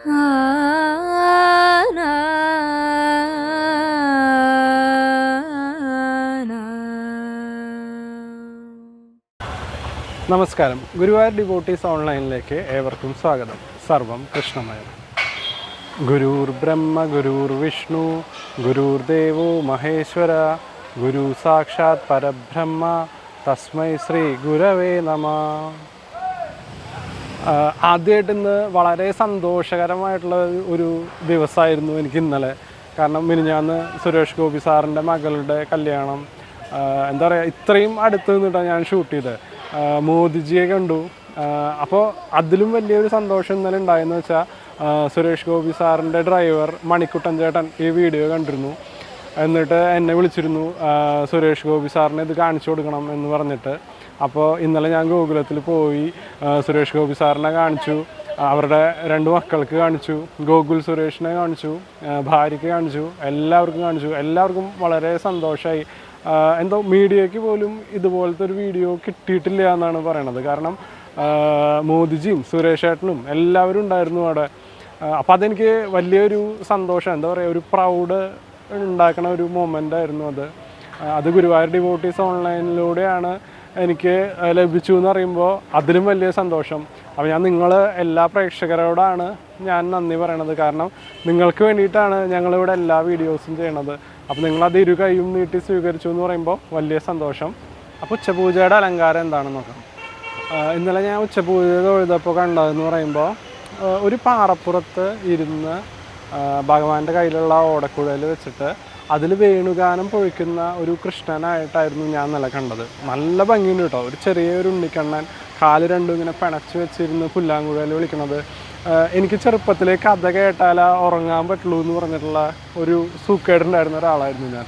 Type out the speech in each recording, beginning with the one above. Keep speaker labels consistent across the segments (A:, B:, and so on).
A: നമസ്കാരം. ഗുരുവായൂർ ഡിവോട്ടീസ് ഓൺലൈനിലേക്ക് ഏവർക്കും സ്വാഗതം. സർവം കൃഷ്ണമയം. ഗുരുർ ബ്രഹ്മ ഗുരുർ വിഷ്ണു ഗുരുർ ദേവോ മഹേശ്വര ഗുരു സാക്ഷാത് പരബ്രഹ്മ തസ്മൈ ശ്രീ ഗുരവേ നമ. ആദ്യമായിട്ട് ഇന്ന് വളരെ സന്തോഷകരമായിട്ടുള്ള ഒരു ദിവസമായിരുന്നു എനിക്ക് ഇന്നലെ. കാരണം മിനിഞ്ഞാന്ന് സുരേഷ് ഗോപി സാറിന്റെ മകളുടെ കല്യാണം എന്താ പറയുക ഇത്രയും അടുത്ത് നിന്നിട്ടാണ് ഞാൻ ഷൂട്ട് ചെയ്തത്. മോദിജിയെ കണ്ടു. അപ്പോൾ അതിലും വലിയൊരു സന്തോഷം ഇന്നലെ ഉണ്ടായെന്ന് വെച്ചാൽ സുരേഷ് ഗോപി സാറിന്റെ ഡ്രൈവർ മണിക്കുട്ടൻ ചേട്ടൻ ഈ വീഡിയോ കണ്ടിരുന്നു. എന്നിട്ട് എന്നെ വിളിച്ചിരുന്നു സുരേഷ് ഗോപി സാറിനെ ഇത് കാണിച്ചു കൊടുക്കണം എന്ന് പറഞ്ഞിട്ട്. അപ്പോൾ ഇന്നലെ ഞാൻ ഗോകുലത്തിൽ പോയി സുരേഷ് ഗോപി സാറിനെ കാണിച്ചു അവരുടെ രണ്ട് മക്കൾക്ക് കാണിച്ചു ഗോകുൽ സുരേഷിനെ കാണിച്ചു ഭാര്യയ്ക്ക് കാണിച്ചു എല്ലാവർക്കും കാണിച്ചു. എല്ലാവർക്കും വളരെ സന്തോഷമായി എന്തോ മീഡിയയ്ക്ക് പോലും ഇതുപോലത്തെ ഒരു വീഡിയോ കിട്ടിയിട്ടില്ല എന്നാണ് പറയണത്. കാരണം മോദിജിയും സുരേഷ് ഏട്ടനും എല്ലാവരും ഉണ്ടായിരുന്നു അവിടെ. അപ്പോൾ അതെനിക്ക് വലിയൊരു സന്തോഷം എന്താ പറയുക ഒരു പ്രൗഡ് ഉണ്ടാക്കണ ഒരു മൊമെന്റ് ആയിരുന്നു അത്. അത് ഗുരുവായൂർ ഡിവോട്ടീസ് ഓൺലൈനിലൂടെയാണ് എനിക്ക് ലഭിച്ചു എന്ന് പറയുമ്പോൾ അതിലും വലിയ സന്തോഷം. അപ്പോൾ ഞാൻ നിങ്ങൾ എല്ലാ പ്രേക്ഷകരോടാണ് ഞാൻ നന്ദി പറയണത്. കാരണം നിങ്ങൾക്ക് വേണ്ടിയിട്ടാണ് ഞങ്ങളിവിടെ എല്ലാ വീഡിയോസും ചെയ്യണത്. അപ്പോൾ നിങ്ങളത് ഇരു കൈയും നീട്ടി സ്വീകരിച്ചു എന്ന് പറയുമ്പോൾ വലിയ സന്തോഷം. അപ്പോൾ ഉച്ചപൂജയുടെ അലങ്കാരം എന്താണെന്ന് നോക്കാം. ഇന്നലെ ഞാൻ ഉച്ചപൂജ തൊഴുതപ്പോൾ കണ്ടതെന്ന് പറയുമ്പോൾ ഒരു പാറപ്പുറത്ത് ഇരുന്ന് ഭഗവാന്റെ കയ്യിലുള്ള ഓടക്കുഴൽ വെച്ചിട്ട് അതിൽ വേണുഗാനം പൊഴിക്കുന്ന ഒരു കൃഷ്ണനായിട്ടായിരുന്നു ഞാൻ നില കണ്ടത്. നല്ല ഭംഗിയുണ്ട് കേട്ടോ ഒരു ചെറിയൊരു ഉണ്ണിക്കണ്ണൻ കാൽ രണ്ടും ഇങ്ങനെ പിണച്ച് വെച്ചിരുന്ന് പുല്ലാങ്കുഴൽ വിളിക്കണത്. എനിക്ക് ചെറുപ്പത്തിലെ കഥ കേട്ടാൽ ഉറങ്ങാൻ പറ്റുള്ളൂ എന്ന് പറഞ്ഞിട്ടുള്ള ഒരു സൂക്കേടുണ്ടായിരുന്ന ഒരാളായിരുന്നു ഞാൻ.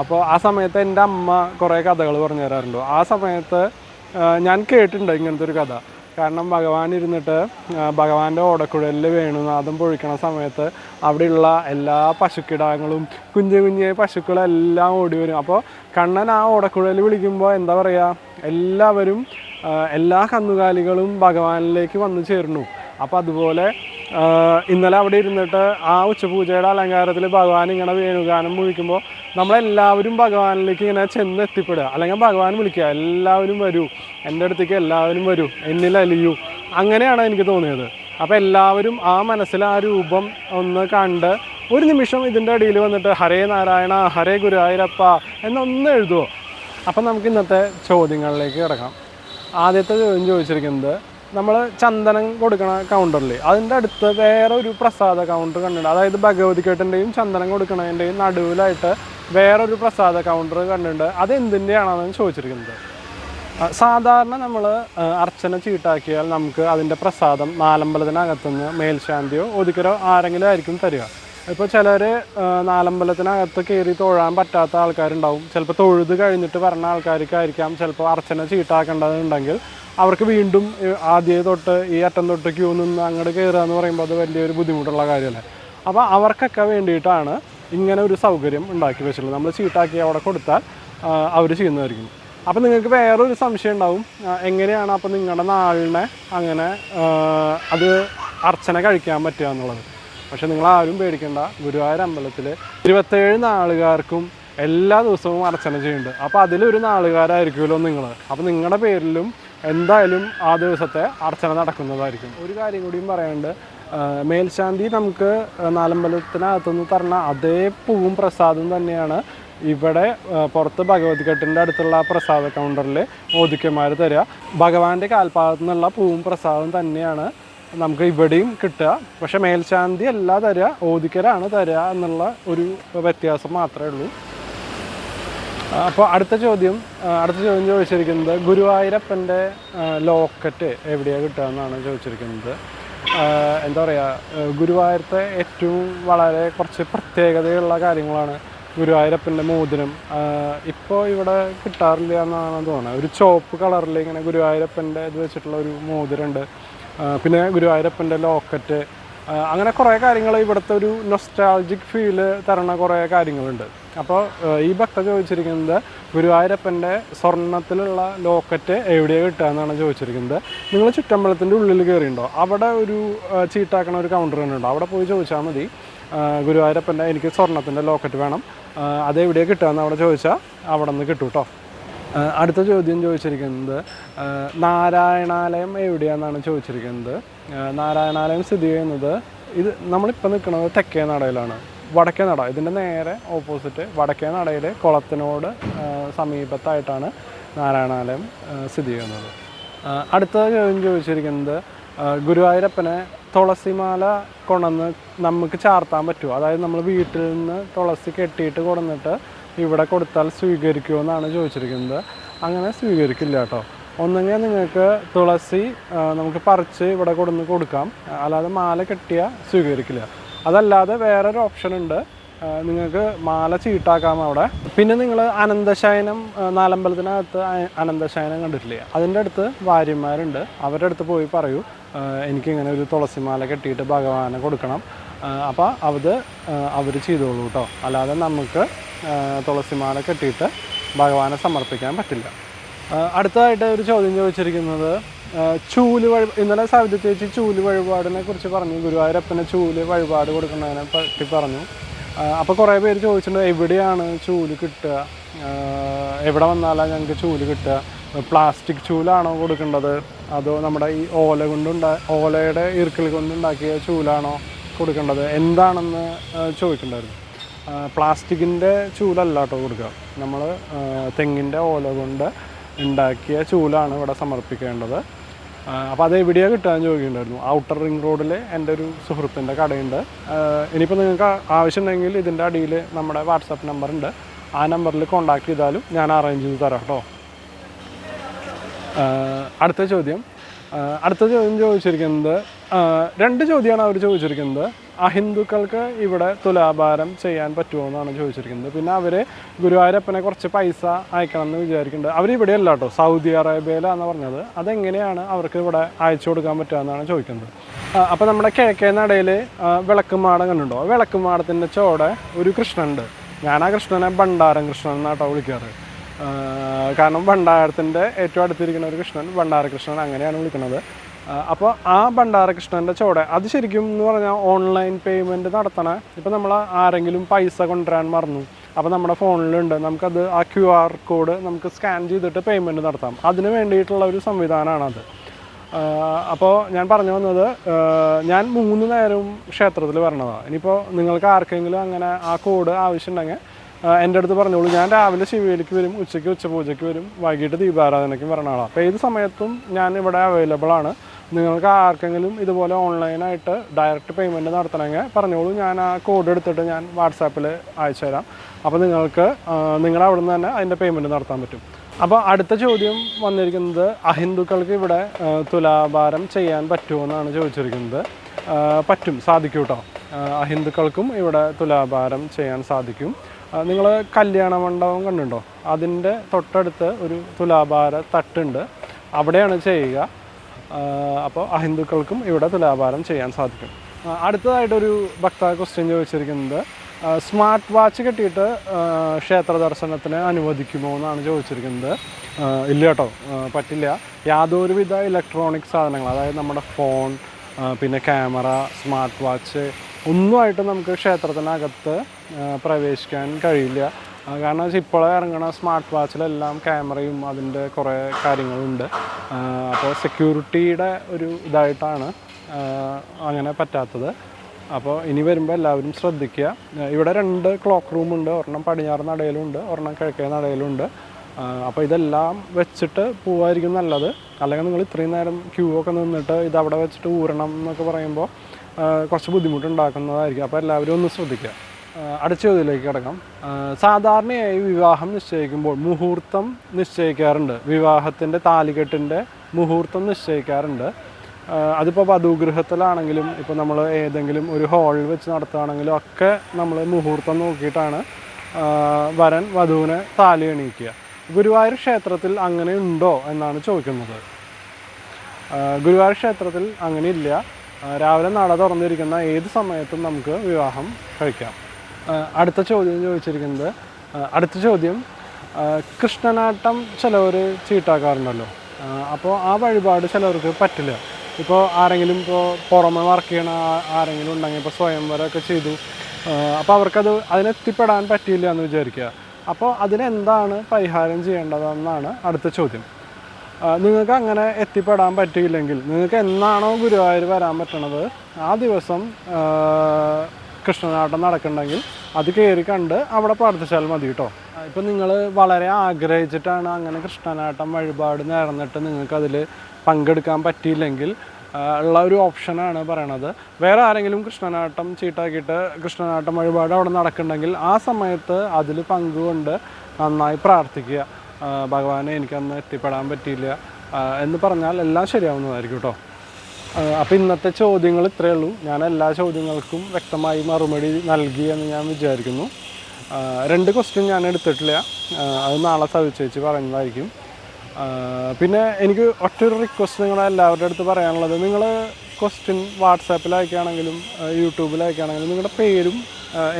A: അപ്പോൾ ആ സമയത്ത് എന്റെ അമ്മ കുറേ കഥകൾ പറഞ്ഞു തരാറുണ്ട്. ആ സമയത്ത് ഞാൻ കേട്ടിട്ടുണ്ട് ഇങ്ങനത്തെ ഒരു കഥ. കാരണം ഭഗവാൻ ഇരുന്നിട്ട് ഭഗവാന്റെ ഓടക്കുഴലിൽ വേണുനാഥം പൊഴിക്കണ സമയത്ത് അവിടെയുള്ള എല്ലാ പശുക്കിടാങ്ങളും കുഞ്ഞു കുഞ്ഞു പശുക്കളെല്ലാം ഓടി വരും. അപ്പോൾ കണ്ണൻ ആ ഓടക്കുഴൽ വിളിക്കുമ്പോൾ എന്താ പറയുക എല്ലാവരും എല്ലാ കന്നുകാലികളും ഭഗവാനിലേക്ക് വന്നു ചേർന്നു അപ്പോൾ അതുപോലെ ഇന്നലെ അവിടെ ഇരുന്നിട്ട് ആ ഉച്ചപൂജയുടെ അലങ്കാരത്തിൽ ഭഗവാൻ ഇങ്ങനെ വേണുഗാനം മുഴിക്കുമ്പോൾ നമ്മളെല്ലാവരും ഭഗവാനിലേക്ക് ഇങ്ങനെ ചെന്ന് എത്തിപ്പെടുക. അല്ലെങ്കിൽ ഭഗവാൻ വിളിക്കുക എല്ലാവരും വരൂ എന്റെ അടുത്തേക്ക് എല്ലാവരും വരൂ എന്നിൽ അലിയൂ. അങ്ങനെയാണ് എനിക്ക് തോന്നിയത്. അപ്പോൾ എല്ലാവരും ആ മനസ്സിൽ ആ രൂപം ഒന്ന് കണ്ട് ഒരു നിമിഷം ഇതിന്റെ അടിയിൽ വന്നിട്ട് ഹരേ നാരായണ ഹരേ ഗുരുവായൂരപ്പ എന്നൊന്ന് എഴുതുമോ അപ്പം നമുക്ക് ഇന്നത്തെ ചോദ്യങ്ങളിലേക്ക് കിടക്കാം. ആദ്യത്തെ ചോദ്യം ചോദിച്ചിരിക്കുന്നത് നമ്മൾ ചന്ദനം കൊടുക്കണ കൗണ്ടറിൽ അതിന്റെ അടുത്ത് വേറെ ഒരു പ്രസാദ കൗണ്ടർ കണ്ടിട്ടുണ്ട്. അതായത് ഭഗവതിക്കേട്ടന്റെയും ചന്ദനം കൊടുക്കണതിന്റെയും നടുവിലായിട്ട് വേറൊരു പ്രസാദ കൗണ്ടർ കണ്ടിട്ടുണ്ട്. അത് എന്തിന്റെയാണെന്ന് ചോദിച്ചിരിക്കുന്നത്. സാധാരണ നമ്മൾ അർച്ചന ചീട്ടാക്കിയാൽ നമുക്ക് അതിന്റെ പ്രസാദം നാലമ്പലത്തിനകത്തുനിന്ന് മേൽശാന്തിയോ ഒതുക്കരോ ആരെങ്കിലും ആയിരിക്കും തരിക. ഇപ്പോൾ ചിലർ നാലമ്പലത്തിനകത്ത് കയറി തൊഴാൻ പറ്റാത്ത ആൾക്കാരുണ്ടാവും. ചിലപ്പോൾ തൊഴുത് കഴിഞ്ഞിട്ട് പറഞ്ഞ ആൾക്കാർക്കായിരിക്കാം. ചിലപ്പോൾ അർച്ചന ചീട്ടാക്കേണ്ടതുണ്ടെങ്കിൽ അവർക്ക് വീണ്ടും ആദ്യ തൊട്ട് ഈ അറ്റം തൊട്ട് ക്യൂ നിന്ന് അങ്ങോട്ട് കയറുക എന്ന് പറയുമ്പോൾ അത് വലിയൊരു ബുദ്ധിമുട്ടുള്ള കാര്യമല്ലേ അപ്പോൾ അവർക്കൊക്കെ വേണ്ടിയിട്ടാണ് ഇങ്ങനെ ഒരു സൗകര്യം ഉണ്ടാക്കി വെച്ചിട്ടുള്ളത്. നമ്മൾ ചീട്ടാക്കി അവിടെ കൊടുത്താൽ അവർ ചെയ്യുന്നതായിരിക്കും. അപ്പോൾ നിങ്ങൾക്ക് വേറൊരു സംശയം ഉണ്ടാവും. എങ്ങനെയാണ് അപ്പോൾ നിങ്ങളുടെ നാളിനെ അങ്ങനെ അത് അർച്ചന കഴിക്കാൻ പറ്റുക എന്നുള്ളത്? പക്ഷെ നിങ്ങൾ ആരും പേടിക്കേണ്ട. ഗുരുവായൂർ അമ്പലത്തിൽ ഇരുപത്തേഴ് നാളുകാർക്കും എല്ലാ ദിവസവും അർച്ചന ചെയ്യുന്നുണ്ട്. അപ്പോൾ അതിലൊരു നാളുകാരായിരിക്കുമല്ലോ നിങ്ങൾ അപ്പോൾ നിങ്ങളുടെ പേരിലും എന്തായാലും ആ ദിവസത്തെ അർച്ചന നടക്കുന്നതായിരിക്കും. ഒരു കാര്യം കൂടിയും പറയാനുണ്ട്. മേൽശാന്തി നമുക്ക് നാലമ്പലത്തിനകത്തുനിന്ന് തരണ അതേ പൂവും പ്രസാദം തന്നെയാണ് ഇവിടെ പുറത്ത് പുറത്ത് ഭഗവതിക്കെട്ടിന്റെ അടുത്തുള്ള പ്രസാദ കൗണ്ടറിൽ ഓദിക്കന്മാർ തരിക ഭഗവാന്റെ കാൽപാദത്തു നിന്നുള്ള പൂവും പ്രസാദം തന്നെയാണ് നമുക്ക് ഇവിടെയും കിട്ടുക. പക്ഷെ മേൽശാന്തി അല്ല തരിക ഓദിക്കരാണ് തരിക എന്നുള്ള ഒരു വ്യത്യാസം മാത്രമേ ഉള്ളൂ. അപ്പോൾ അടുത്ത ചോദ്യം അടുത്ത ചോദ്യം ചോദിച്ചിരിക്കുന്നത് ഗുരുവായൂരപ്പന്റെ ലോക്കറ്റ് എവിടെയാണ് കിട്ടുക എന്നാണ് ചോദിച്ചിരിക്കുന്നത്. എന്താ പറയുക ഗുരുവായൂരത്തെ ഏറ്റവും വളരെ കുറച്ച് പ്രത്യേകതയുള്ള കാര്യങ്ങളാണ് ഗുരുവായൂരപ്പന്റെ മോതിരം. ഇപ്പോൾ ഇവിടെ കിട്ടാറില്ല എന്നാണ് തോന്നുന്നത്. ഒരു ചോപ്പ് കളറിൽ ഇങ്ങനെ ഗുരുവായൂരപ്പന്റെ ഇത് വെച്ചിട്ടുള്ള ഒരു മോതിരമുണ്ട്. പിന്നെ ഗുരുവായൂരപ്പന്റെ ലോക്കറ്റ് അങ്ങനെ കുറേ കാര്യങ്ങൾ ഇവിടുത്തെ ഒരു നൊസ്റ്റാൾജിക് ഫീൽ തരണ കുറേ കാര്യങ്ങളുണ്ട്. അപ്പോൾ ഈ ഭക്ത ചോദിച്ചിരിക്കുന്നത് ഗുരുവായൂരപ്പന്റെ സ്വർണത്തിലുള്ള ലോക്കറ്റ് എവിടെയാണ് കിട്ടുക എന്നാണ് ചോദിച്ചിരിക്കുന്നത്. നിങ്ങൾ ചുറ്റമ്പലത്തിന്റെ ഉള്ളിൽ കയറിയിട്ടുണ്ടോ? അവിടെ ഒരു ചീട്ടാക്കണ ഒരു കൗണ്ടർ തന്നെ ഉണ്ടോ? അവിടെ പോയി ചോദിച്ചാൽ മതി. ഗുരുവായൂരപ്പന്റെ എനിക്ക് സ്വർണത്തിന്റെ ലോക്കറ്റ് വേണം. അതെവിടെയാണ് അത് കിട്ടുക എന്ന് അവിടെ ചോദിച്ചാൽ അവിടെ നിന്ന് കിട്ടും കേട്ടോ അടുത്ത ചോദ്യം ചോദിച്ചിരിക്കുന്നത് നാരായണാലയം എവിടെയാണെന്നാണ് ചോദിച്ചിരിക്കുന്നത്. നാരായണാലയം സ്ഥിതി ചെയ്യുന്നത് ഇത് നമ്മളിപ്പോൾ നിൽക്കുന്നത് തെക്കേ നടയിലാണ് വടക്കേ നട. ഇതിന്റെ നേരെ ഓപ്പോസിറ്റ് വടക്കേ നടയിൽ കുളത്തിനോട് സമീപത്തായിട്ടാണ് നാരായണാലയം സ്ഥിതി ചെയ്യുന്നത്. അടുത്ത ചോദ്യം ചോദിച്ചിരിക്കുന്നത് ഗുരുവായൂരപ്പനെ തുളസിമാല കൊണ്ടുവന്ന് നമുക്ക് ചാർത്താൻ പറ്റുമോ അതായത് നമ്മൾ വീട്ടിൽ നിന്ന് തുളസി കെട്ടിയിട്ട് കൊണ്ടുവന്നിട്ട് ഇവിടെ കൊടുത്താൽ സ്വീകരിക്കുമോ എന്നാണ് ചോദിച്ചിരിക്കുന്നത്. അങ്ങനെ സ്വീകരിക്കില്ല കേട്ടോ. ഒന്നെങ്കിൽ നിങ്ങൾക്ക് തുളസി നമുക്ക് പറിച്ച് ഇവിടെ കൊടുന്ന് കൊടുക്കാം. അല്ലാതെ മാല കെട്ടിയ സ്വീകരിക്കില്ല. അതല്ലാതെ വേറൊരു ഓപ്ഷൻ ഉണ്ട്. നിങ്ങൾക്ക് മാല ചീട്ടാക്കാം അവിടെ. പിന്നെ നിങ്ങൾ അനന്തശയനം നാലമ്പലത്തിനകത്ത് അനന്തശയനം കണ്ടിട്ടില്ലേ? അതിന്റെ അടുത്ത് ഭാര്യമാരുണ്ട് അവരുടെ അടുത്ത് പോയി പറയൂ എനിക്കിങ്ങനെ ഒരു തുളസി മാല കെട്ടിയിട്ട് ഭഗവാനെ കൊടുക്കണം. അപ്പോൾ അത് അവർ ചെയ്തോളൂ കേട്ടോ. അല്ലാതെ നമുക്ക് തുളസിമാല കെട്ടിയിട്ട് ഭഗവാനെ സമർപ്പിക്കാൻ പറ്റില്ല. അടുത്തതായിട്ട് ഒരു ചോദ്യം ചോദിച്ചിരിക്കുന്നത് ചൂൽ വഴി ഇന്നലെ സവിത ചേച്ചി ചൂൽ വഴിപാടിനെ കുറിച്ച് പറഞ്ഞു. ഗുരുവായൂരപ്പനെ ചൂൽ വഴിപാട് കൊടുക്കുന്നതിനെ പറ്റി പറഞ്ഞു. അപ്പോൾ കുറേ പേര് ചോദിച്ചിട്ടുണ്ട് എവിടെയാണ് ചൂൽ കിട്ടുക? എവിടെ വന്നാലാണ് ഞങ്ങൾക്ക് ചൂൽ കിട്ടുക? പ്ലാസ്റ്റിക് ചൂലാണോ കൊടുക്കേണ്ടത്? അതോ നമ്മുടെ ഈ ഓല കൊണ്ടുണ്ടാ ഓലയുടെ ഈർക്കിൽ കൊണ്ടുണ്ടാക്കിയ ചൂലാണോ കൊടുക്കേണ്ടത്? എന്താണെന്ന് ചോദിക്കണ്ടായിരുന്നു. പ്ലാസ്റ്റിക്കിന്റെ ചൂലല്ല കേട്ടോ കൊടുക്കുക നമ്മൾ തെങ്ങിന്റെ ഓല കൊണ്ട് ഉണ്ടാക്കിയ ചൂലാണ് ഇവിടെ സമർപ്പിക്കേണ്ടത്. അപ്പോൾ അത് എവിടെയാണ് കിട്ടാൻ ചോദിക്കുന്നുണ്ടായിരുന്നു. ഔട്ടർ റിംഗ് റോഡിൽ എന്റെ ഒരു സുഹൃത്തിന്റെ കടയുണ്ട്. ഇനിയിപ്പോൾ നിങ്ങൾക്ക് ആവശ്യമുണ്ടെങ്കിൽ ഇതിന്റെ അടിയിൽ നമ്മുടെ വാട്സാപ്പ് നമ്പർ ഉണ്ട് ആ നമ്പറിൽ കോൺടാക്ട് ചെയ്താലും ഞാൻ അറേഞ്ച് ചെയ്ത് തരാം കേട്ടോ. അടുത്ത ചോദ്യം. അടുത്ത ചോദ്യം ചോദിച്ചിരിക്കുന്നത് രണ്ട് ചോദ്യമാണ് അവർ ചോദിച്ചിരിക്കുന്നത്. അഹിന്ദുക്കൾക്ക് ഇവിടെ തുലാഭാരം ചെയ്യാൻ പറ്റുമോ എന്നാണ് ചോദിച്ചിരിക്കുന്നത്. പിന്നെ അവർ ഗുരുവായൂരപ്പനെ കുറച്ച് പൈസ അയക്കണം എന്ന് വിചാരിക്കുന്നുണ്ട്. അവർ ഇവിടെ അല്ല കേട്ടോ സൗദി അറേബ്യയിലാണെന്ന് പറഞ്ഞത്. അതെങ്ങനെയാണ് അവർക്ക് ഇവിടെ അയച്ചു കൊടുക്കാൻ പറ്റുക എന്നാണ് ചോദിക്കുന്നത് അപ്പോൾ നമ്മുടെ കിഴക്കേ നടയിൽ വിളക്കുമാടം കണ്ടുണ്ടോ വിളക്കുമാടത്തിന്റെ ചോടെ ഒരു കൃഷ്ണനുണ്ട്. ഞാൻ ആ കൃഷ്ണനെ ഭണ്ഡാരം കൃഷ്ണൻ എന്നാട്ടോ വിളിക്കാറ്. കാരണം ഭണ്ഡാരത്തിന്റെ ഏറ്റവും അടുത്തിരിക്കുന്ന ഒരു കൃഷ്ണൻ ഭണ്ഡാരകൃഷ്ണൻ അങ്ങനെയാണ് വിളിക്കുന്നത്. അപ്പോൾ ആ ഭണ്ഡാരകൃഷ്ണന്റെ ചോടെ അത് ശരിക്കും എന്ന് പറഞ്ഞാൽ ഓൺലൈൻ പേയ്മെന്റ് നടത്തണ ഇപ്പോൾ നമ്മൾ ആരെങ്കിലും പൈസ കൊണ്ടുവരാൻ മറന്നു. അപ്പോൾ നമ്മുടെ ഫോണിലുണ്ട് നമുക്കത് ആ ക്യു ആർ കോഡ് നമുക്ക് സ്കാൻ ചെയ്തിട്ട് പേയ്മെന്റ് നടത്താം. അതിന് വേണ്ടിയിട്ടുള്ള ഒരു സംവിധാനമാണത് അപ്പോൾ ഞാൻ പറഞ്ഞു വന്നത് ഞാൻ മൂന്ന് നേരവും ക്ഷേത്രത്തിൽ വരണതാണ് ഇനിയിപ്പോൾ നിങ്ങൾക്ക് ആർക്കെങ്കിലും അങ്ങനെ ആ കോഡ് ആവശ്യമുണ്ടെങ്കിൽ എന്റെ അടുത്ത് പറഞ്ഞോളൂ ഞാൻ രാവിലെ ശിവയിലേക്ക് വരും ഉച്ചയ്ക്ക് ഉച്ചപൂജയ്ക്ക് വരും വൈകിട്ട് ദീപാരാധനയ്ക്കും വരണ ആളാണ് അപ്പോൾ ഏത് സമയത്തും ഞാൻ ഇവിടെ അവൈലബിൾ ആണ്. നിങ്ങൾക്ക് ആർക്കെങ്കിലും ഇതുപോലെ ഓൺലൈനായിട്ട് ഡയറക്റ്റ് പേയ്മെന്റ് നടത്തണമെങ്കിൽ പറഞ്ഞോളൂ ഞാൻ ആ കോഡ് എടുത്തിട്ട് ഞാൻ വാട്സാപ്പിൽ അയച്ചു തരാം. അപ്പോൾ നിങ്ങൾക്ക് നിങ്ങളുടെ അവിടെ നിന്ന് തന്നെ അതിന്റെ പേയ്മെന്റ് നടത്താൻ പറ്റും. അപ്പോൾ അടുത്ത ചോദ്യം വന്നിരിക്കുന്നത് അഹിന്ദുക്കൾക്ക് ഇവിടെ തുലാഭാരം ചെയ്യാൻ പറ്റുമോ എന്നാണ് ചോദിച്ചിരിക്കുന്നത്. പറ്റും സാധിക്കും കേട്ടോ അഹിന്ദുക്കൾക്കും ഇവിടെ തുലാഭാരം ചെയ്യാൻ സാധിക്കും. നിങ്ങൾ കല്യാണ മണ്ഡപം കണ്ടുണ്ടോ അതിന്റെ തൊട്ടടുത്ത് ഒരു തുലാഭാര തട്ടുണ്ട്. അവിടെയാണ് ചെയ്യുക. അപ്പോൾ അഹിന്ദുക്കൾക്കും ഇവിടെ തുലാഭാരം ചെയ്യാൻ സാധിക്കും. അടുത്തതായിട്ടൊരു ഭക്ത ക്വസ്റ്റ്യൻ ചോദിച്ചിരിക്കുന്നത് സ്മാർട്ട് വാച്ച് കെട്ടിയിട്ട് ക്ഷേത്ര ദർശനത്തിന് അനുവദിക്കുമോ എന്നാണ് ചോദിച്ചിരിക്കുന്നത്. ഇല്ല കേട്ടോ പറ്റില്ല. യാതൊരുവിധ ഇലക്ട്രോണിക് സാധനങ്ങൾ അതായത് നമ്മുടെ ഫോൺ പിന്നെ ക്യാമറ സ്മാർട്ട് വാച്ച് ഒന്നുമായിട്ട് നമുക്ക് ക്ഷേത്രത്തിനകത്ത് പ്രവേശിക്കാൻ കഴിയില്ല. കാരണം വെച്ചാൽ ഇപ്പോൾ ഇറങ്ങണ സ്മാർട്ട് വാച്ചിലെല്ലാം ക്യാമറയും അതിന്റെ കുറേ കാര്യങ്ങളുണ്ട്. അപ്പോൾ സെക്യൂരിറ്റിയുടെ ഒരു ഇതായിട്ടാണ് അങ്ങനെ പറ്റാത്തത്. അപ്പോൾ ഇനി വരുമ്പോൾ എല്ലാവരും ശ്രദ്ധിക്കുക ഇവിടെ രണ്ട് ക്ലോക്ക് റൂമുണ്ട് ഒരെണ്ണം പടിഞ്ഞാറ് നടയിലുണ്ട് ഒരെണ്ണം കിഴക്കേ നടയിലുണ്ട്. അപ്പോൾ ഇതെല്ലാം വെച്ചിട്ട് പോവായിരിക്കും നല്ലത്. അല്ലെങ്കിൽ നിങ്ങൾ ഇത്രയും നേരം ക്യൂ ഒക്കെ നിന്നിട്ട് ഇത് അവിടെ വെച്ചിട്ട് ഊരണം എന്നൊക്കെ പറയുമ്പോൾ കുറച്ച് ബുദ്ധിമുട്ടുണ്ടാക്കുന്നതായിരിക്കും. അപ്പോൾ എല്ലാവരും ഒന്ന് ശ്രദ്ധിക്കുക. അടുത്ത ചോദ്യത്തിലേക്ക് കിടക്കാം. സാധാരണയായി വിവാഹം നിശ്ചയിക്കുമ്പോൾ മുഹൂർത്തം നിശ്ചയിക്കാറുണ്ട്. വിവാഹത്തിന്റെ താലികെട്ടിന്റെ മുഹൂർത്തം നിശ്ചയിക്കാറുണ്ട്. അതിപ്പോൾ വധുഗൃഹത്തിലാണെങ്കിലും ഇപ്പോൾ നമ്മൾ ഏതെങ്കിലും ഒരു ഹാളിൽ വെച്ച് നടത്തുകയാണെങ്കിലും ഒക്കെ നമ്മൾ മുഹൂർത്തം നോക്കിയിട്ടാണ് വരൻ വധുവിനെ താലി എണീക്കുക. ഗുരുവായൂർ ക്ഷേത്രത്തിൽ അങ്ങനെ ഉണ്ടോ എന്നാണ് ചോദിക്കുന്നത്. ഗുരുവായൂർ ക്ഷേത്രത്തിൽ അങ്ങനെയില്ല. രാവിലെ നട തുറന്നിരിക്കുന്ന ഏത് സമയത്തും നമുക്ക് വിവാഹം കഴിക്കാം. അടുത്ത ചോദ്യം ചോദിച്ചിരിക്കുന്നത് അടുത്ത ചോദ്യം കൃഷ്ണനാട്ടം ചിലവർ ചീട്ടാക്കാറുണ്ടല്ലോ. അപ്പോൾ ആ വഴിപാട് ചിലവർക്ക് പറ്റില്ല. ഇപ്പോൾ ആരെങ്കിലും ഇപ്പോൾ പുറമെ വർക്ക് ചെയ്യണ ആരെങ്കിലും ഉണ്ടെങ്കിൽ ഇപ്പോൾ സ്വയംവരമൊക്കെ ചെയ്തു. അപ്പോൾ അവർക്കത് അതിനെത്തിപ്പെടാൻ പറ്റിയില്ല എന്ന് വിചാരിക്കുക. അപ്പോൾ അതിനെന്താണ് പരിഹാരം ചെയ്യേണ്ടതെന്നാണ് അടുത്ത ചോദ്യം. നിങ്ങൾക്ക് അങ്ങനെ എത്തിപ്പെടാൻ പറ്റിയില്ലെങ്കിൽ നിങ്ങൾക്ക് എന്നാണോ ഗുരുവായൂർ വരാൻ പറ്റണത് ആ ദിവസം കൃഷ്ണനാട്ടം നടക്കണ്ടെങ്കിൽ അത് കയറി കണ്ട് അവിടെ പ്രാർത്ഥിച്ചാൽ മതി കേട്ടോ ഇപ്പം നിങ്ങൾ വളരെ ആഗ്രഹിച്ചിട്ടാണ് അങ്ങനെ കൃഷ്ണനാട്ടം വഴിപാട് നേർന്നിട്ട് നിങ്ങൾക്കതിൽ പങ്കെടുക്കാൻ പറ്റിയില്ലെങ്കിൽ ഉള്ള ഒരു ഓപ്ഷനാണ് പറയണത്. വേറെ ആരെങ്കിലും കൃഷ്ണനാട്ടം ചീട്ടാക്കിയിട്ട് കൃഷ്ണനാട്ടം വഴിപാട് അവിടെ നടക്കുന്നുണ്ടെങ്കിൽ ആ സമയത്ത് അതിൽ പങ്കുകൊണ്ട് നന്നായി പ്രാർത്ഥിക്കുക. ഭഗവാനെ എനിക്കന്ന് എത്തിപ്പെടാൻ പറ്റിയില്ല. എന്ന് പറഞ്ഞാൽ എല്ലാം ശരിയാവുന്നതായിരിക്കും കേട്ടോ. അപ്പോൾ ഇന്നത്തെ ചോദ്യങ്ങൾ ഇത്രയേ ഉള്ളൂ. ഞാൻ എല്ലാ ചോദ്യങ്ങൾക്കും വ്യക്തമായി മറുപടി നൽകി എന്ന് ഞാൻ വിചാരിക്കുന്നു. രണ്ട് ക്വസ്റ്റ്യൻ ഞാൻ എടുത്തിട്ടില്ല. അത് നാളെ സവിച്ചേച്ച് പറയുന്നതായിരിക്കും. പിന്നെ എനിക്ക് ഒറ്റൊരു റിക്വസ്റ്റ് നിങ്ങളെ എല്ലാവരുടെ അടുത്ത് പറയാനുള്ളത്. നിങ്ങൾ ക്വസ്റ്റ്യൻ വാട്സാപ്പിൽ അയക്കുകയാണെങ്കിലും നിങ്ങളുടെ പേരും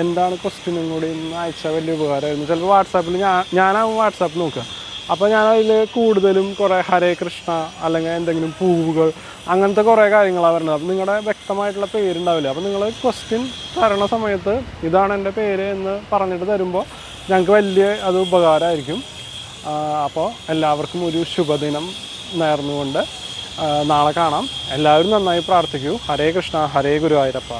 A: എന്താണ് ക്വസ്റ്റ്യനും കൂടി അയച്ചാൽ വലിയ ഉപകാരമായിരുന്നു. ചിലപ്പോൾ വാട്സാപ്പിൽ ഞാൻ ഞാനാവും വാട്സാപ്പ് നോക്കുക. അപ്പോൾ ഞാൻ അതിൽ കൂടുതലും കുറേ ഹരേ കൃഷ്ണ അല്ലെങ്കിൽ എന്തെങ്കിലും പൂവുകൾ അങ്ങനത്തെ കുറേ കാര്യങ്ങളാണ് വരുന്നത് അപ്പോൾ നിങ്ങളുടെ വ്യക്തമായിട്ടുള്ള പേരുണ്ടാവില്ല? അപ്പോൾ നിങ്ങൾ ക്വസ്റ്റ്യൻ തരണ സമയത്ത് ഇതാണ് എന്റെ പേര് എന്ന് പറഞ്ഞിട്ട് തരുമ്പോൾ ഞങ്ങൾക്ക് വലിയ അത് ഉപകാരമായിരിക്കും. അപ്പോൾ എല്ലാവർക്കും ഒരു ശുഭദിനം നേർന്നുകൊണ്ട് നാളെ കാണാം. എല്ലാവരും നന്നായി പ്രാർത്ഥിക്കൂ. ഹരേ കൃഷ്ണ ഹരേ ഗുരുവായൂരപ്പ.